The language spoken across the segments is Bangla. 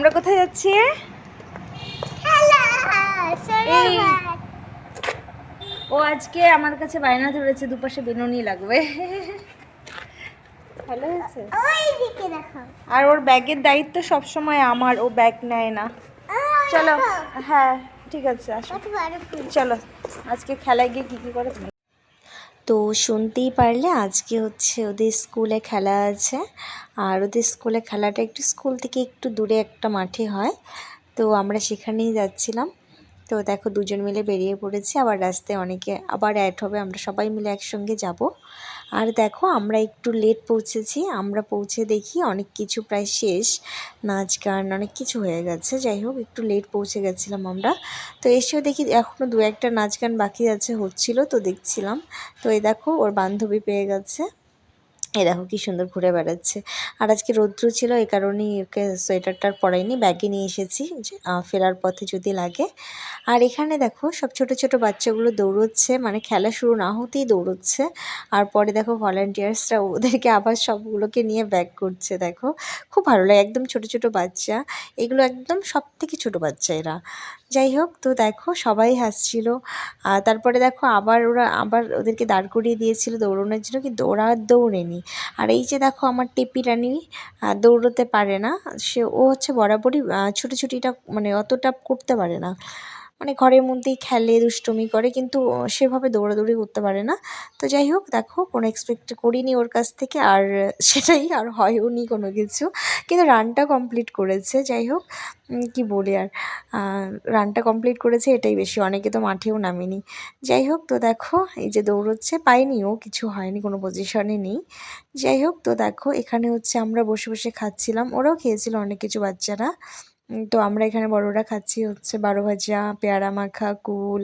আমরা কোথায় যাচ্ছি? ও আজকে আমার কাছে বায়না ধরেছে দুপাশে বেনুনি লাগবে। ভালো হয়েছে? আর ওর ব্যাগের দায়িত্ব সব সময় আমার ও ব্যাগ নেয় না। চলো হ্যাঁ ঠিক আছে আসো। চলো আজকে খেলায় গিয়ে কী কী করে তো শুনতেই পারলে আজকে হচ্ছে ওদের স্কুলে খেলা আছে। আর ওদের স্কুলে খেলাটা একটু স্কুল থেকে একটু দূরে একটা মাঠে হয়। তো আমরা সেখানেই যাচ্ছিলাম। তো দেখো দুজন মিলে বেরিয়ে পড়েছি। আবার রাস্তায় অনেকে আবার অ্যাড হবে। আমরা সবাই মিলে একসঙ্গে যাব। আর দেখো, আমরা একটু লেট পৌঁছেছি। আমরা পৌঁছে দেখি অনেক কিছু প্রায় শেষ। নাচ গান অনেক কিছু হয়ে গেছে। যাই হোক, একটু লেট পৌঁছে গেছিলাম আমরা। তো এসেও দেখি এখনও দু একটা নাচ গান বাকি আছে, হচ্ছিল, তো দেখছিলাম। তো এই দেখো, ওর বান্ধবী পেয়ে গেছে। এই দেখো কি সুন্দর ঘুরে বেড়াচ্ছে। আর আজকে রৌদ্র ছিল এই কারণেই ওকে সোয়েটারটার পরাইনি, ব্যাগে নিয়ে এসেছি ফেরার পথে যদি লাগে। আর এখানে দেখো সব ছোট ছোট বাচ্চাগুলো দৌড়চ্ছে মানে খেলা শুরু না হতেই দৌড়চ্ছে। আর পরে দেখো ভলেন্টিয়ার্সরা ওদেরকে আবার সবগুলোকে নিয়ে ব্যাক করছে, দেখো। খুব ভালো লাগে, একদম ছোট ছোট বাচ্চা। এগুলো একদম সব থেকে ছোট বাচ্চা এরা। যাই হোক তো দেখো সবাই হাসছিল। তারপরে দেখো আবার ওরা, আবার ওদেরকে দাঁড় করিয়ে দিয়েছিল দৌড়ানোর জন্য, কিন্তু ওরা আর দৌড়েনি। আর এই যে দেখো আমার টেপি রানী দৌড়োতে পারে না। সে, ও হচ্ছে বরাবরই ছুটোছুটিটা মানে অতটা করতে পারে না। মানে ঘরের মধ্যেই খেলে, দুষ্টুমি করে, কিন্তু সেভাবে দৌড়াদৌড়ি করতে পারে না। তো যাই হোক, দেখো, কোনো এক্সপেক্ট করিনি ওর কাছ থেকে, আর সেটাই আর হয়ও নি কোনো কিছু। কিন্তু রানটা কমপ্লিট করেছে, যাই হোক কি বলি আর রানটা কমপ্লিট করেছে, এটাই বেশি, অনেকে তো মাঠেও নামেনি। যাই হোক, তো দেখো, এই যে দৌড়চ্ছে, পাইনি ও, কিছু হয়নি, কোনো পজিশনে নেই। যাই হোক, তো দেখো, এখানে হচ্ছে আমরা বসে বসে খাচ্ছিলাম, ওরাও খেয়েছিল অনেক কিছু বাচ্চারা। তো আমরা এখানে বড়রা খাচ্ছি হচ্ছে বারো ভাজা, পেয়ারা মাখা, কুল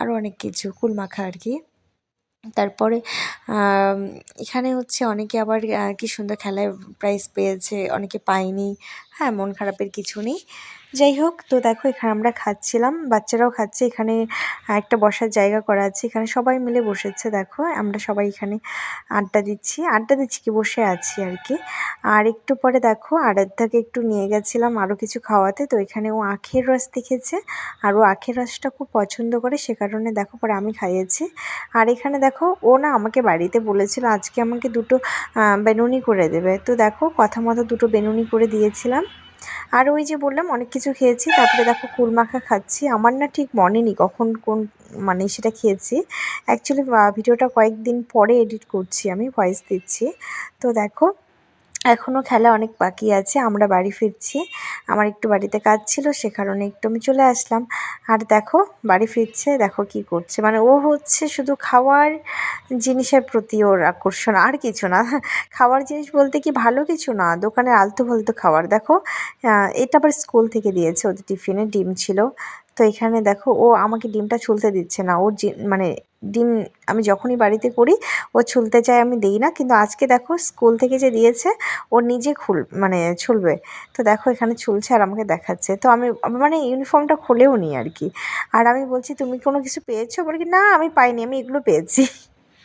আরও অনেক কিছু, কুল মাখা আর কি। তারপরে এখানে হচ্ছে অনেকে আবার কি সুন্দর খেলায় প্রাইজ পেয়েছে, অনেকে পায়নি। হ্যাঁ মন খারাপের কিছু নেই। যাই হোক, তো দেখো এখানে আমরা খাচ্ছিলাম, বাচ্চারাও খাচ্ছে, এখানে একটা বসার জায়গা করা আছে, এখানে সবাই মিলে বসেছে, দেখো, আমরা সবাই এখানে আড্ডা দিচ্ছি আড্ডা দিচ্ছি কি বসে আছি আর কি। আর একটু পরে দেখো, আরাধ্যাকে একটু নিয়ে গেছিলাম আরও কিছু খাওয়াতে, তো এখানে ও আখের রস দেখেছে, আর ও আখের রসটা খুব পছন্দ করে, সে কারণে দেখো, পরে আমি খাইয়েছি। আর এখানে দেখো, ও না আমাকে বাড়িতে বলেছিল, আজকে আমাকে দুটো বেনুনি করে দেবে, তো দেখো, কথা মতো দুটো বেনুনি করে দিয়েছিলাম। আর ওই যে বললাম, অনেক কিছু খেয়েছি, তারপরে দেখো কুলমাখা খাচ্ছি। আমার না ঠিক মনে নেই কখন কোন মানে সেটা খেয়েছি। অ্যাকচুয়ালি ভিডিওটা কয়েকদিন পরে এডিট করছি আমি ভয়েস দিচ্ছি। তো দেখো এখনও খেলা অনেক বাকি আছে, আমরা বাড়ি ফিরছি। আমার একটু বাড়িতে কাজ ছিল, সে কারণে একটু আমি চলে আসলাম। আর দেখো, বাড়ি ফিরছে, দেখো কি করছে। মানে ও হচ্ছে শুধু খাওয়ার জিনিসের প্রতি ওর আকর্ষণ, আর কিছু না। খাওয়ার জিনিস বলতে কি ভালো কিছু না, দোকানের আলতু ফালতু খাওয়ার। দেখো এটা আবার স্কুল থেকে দিয়েছে, ওদের টিফিনে ডিম ছিল। তো এখানে দেখো, ও আমাকে ডিমটা ছুলতে দিচ্ছে না ওর মানে ডিম আমি যখনই বাড়িতে করি, ও ছুলতে চায় আমি দিই না। কিন্তু আজকে দেখো স্কুল থেকে যে দিয়েছে, ও নিজে খুল মানে ছুলবে। তো দেখো এখানে ছুলছে আর আমাকে দেখাচ্ছে। তো আমি মানে ইউনিফর্মটা খুলেও নিই আর কি। আর আমি বলছি, তুমি কোনো কিছু পেয়েছ? বলি না, আমি পাইনি, আমি এগুলো পেয়েছি।